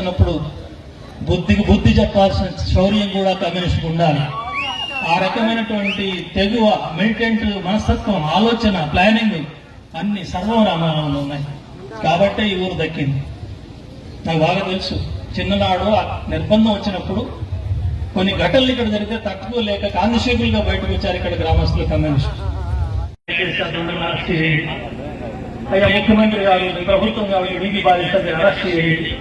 ఉన్నప్పుడు బుద్ధికి బుద్ధి చెప్పాల్సిన శౌర్యం కూడా కమ్యూనిస్ట్ ఉండాలి. ఆ రకమైనటువంటి తెగువ మిలిటెంట్ మనస్తత్వం ఆలోచన ప్లానింగ్ అన్ని సర్వం రామాయణంలో ఉన్నాయి. కాబట్టే ఈ ఊరు దక్కింది. నాకు బాగా తెలుసు. చిన్ననాడు నిర్బంధం వచ్చినప్పుడు కొన్ని ఘటనలు ఇక్కడ జరిగితే తట్టుకోలేక కానిస్టేబుల్ బయటకు వచ్చారు ఇక్కడ గ్రామస్తులు కమ్యూనిస్ట్ అయ్యా ముఖ్యమంత్రి గారు ప్రభుత్వం కాబట్టి నీతి బాధిస్తుంది అరెస్ట్ చేయండి.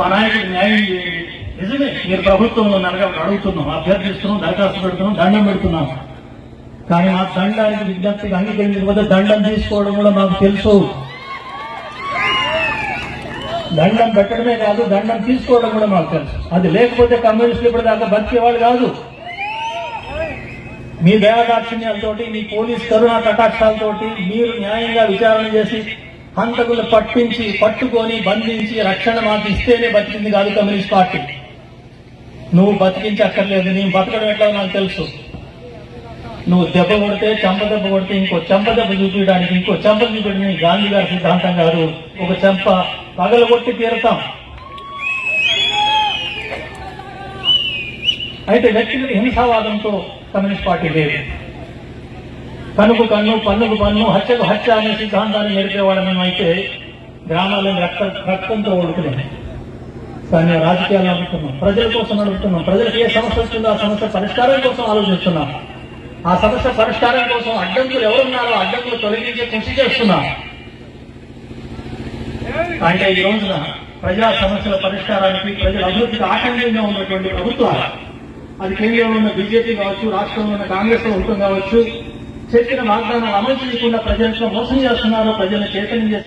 మా నాయకుడు న్యాయం చేయండి. నిజమే మీరు ప్రభుత్వంలో నరగా అడుగుతున్నాం అభ్యర్థిస్తున్నాం దరఖాస్తు పెడుతున్నాం దండం పెడుతున్నాం. కానీ మా దండానికి విజ్ఞప్తికి అంగీకరించకపోతే దండం తీసుకోవడం కూడా మాకు తెలుసు. దండం పెట్టడమే కాదు దండం తీసుకోవడం కూడా మాకు తెలుసు. అది లేకపోతే కమ్యూనిస్టులు ఇప్పటిదాకా బతికేవాళ్ళు కాదు. మీ దేవదాక్షిణ్యాలతోటి మీ పోలీస్ కరుణా కటాక్షాలతోటి మీరు న్యాయంగా విచారణ చేసి హంతకులు పట్టించి పట్టుకొని బంధించి రక్షణ మాకు ఇస్తేనే బతికింది కాదు కమ్యూనిస్ట్ పార్టీ. నువ్వు బతికించి అక్కర్లేదు నీ బతకడం ఎట్లా నాకు తెలుసు. నువ్వు దెబ్బ కొడితే చెంప దెబ్బ కొడితే ఇంకో చెంప దెబ్బ చూపించడానికి ఇంకో చెంప చూపించడం గాంధీ గారి సిద్ధాంతం గారు ఒక చెంప పగల కొట్టి తీరుతాం అయితే వ్యక్తిగత హింసావాదంతో కమ్యూనిస్ట్ పార్టీ లేదు. కనుకు కన్ను పన్నుకు పన్ను హత్యకు హత్య అనే సిద్ధాంతాన్ని నేర్పేవాడని అయితే గ్రామాలను రక్త రక్తంతో ఓడుకున్నాయి కానీ రాజకీయాలు అడుగుతున్నాం ప్రజల కోసం అడుగుతున్నాం ప్రజలకు ఏ సమస్య వచ్చిందో ఆ సమస్య పరిష్కారం కోసం ఆలోచిస్తున్నాం. ఆ సమస్య పరిష్కారం కోసం అడ్డంకులు ఎవరున్నారో అడ్డంకులు తొలగించే కృషి చేస్తున్నాం. అంటే ఈ రోజున ప్రజా సమస్యల పరిష్కారానికి ప్రజల అభివృద్ధికి ఆటంకంగా ఉన్నటువంటి ప్రభుత్వాలు అది కేంద్రంలో ఉన్న బీజేపీ కావచ్చు రాష్ట్రంలో ఉన్న కాంగ్రెస్ ప్రభుత్వం కావచ్చు చెప్పిన వాగ్దానాలు అమలు చేయకుండా ప్రజలను మోసం చేస్తున్నారో ప్రజలను చైతన్యం చేస్తున్నారు.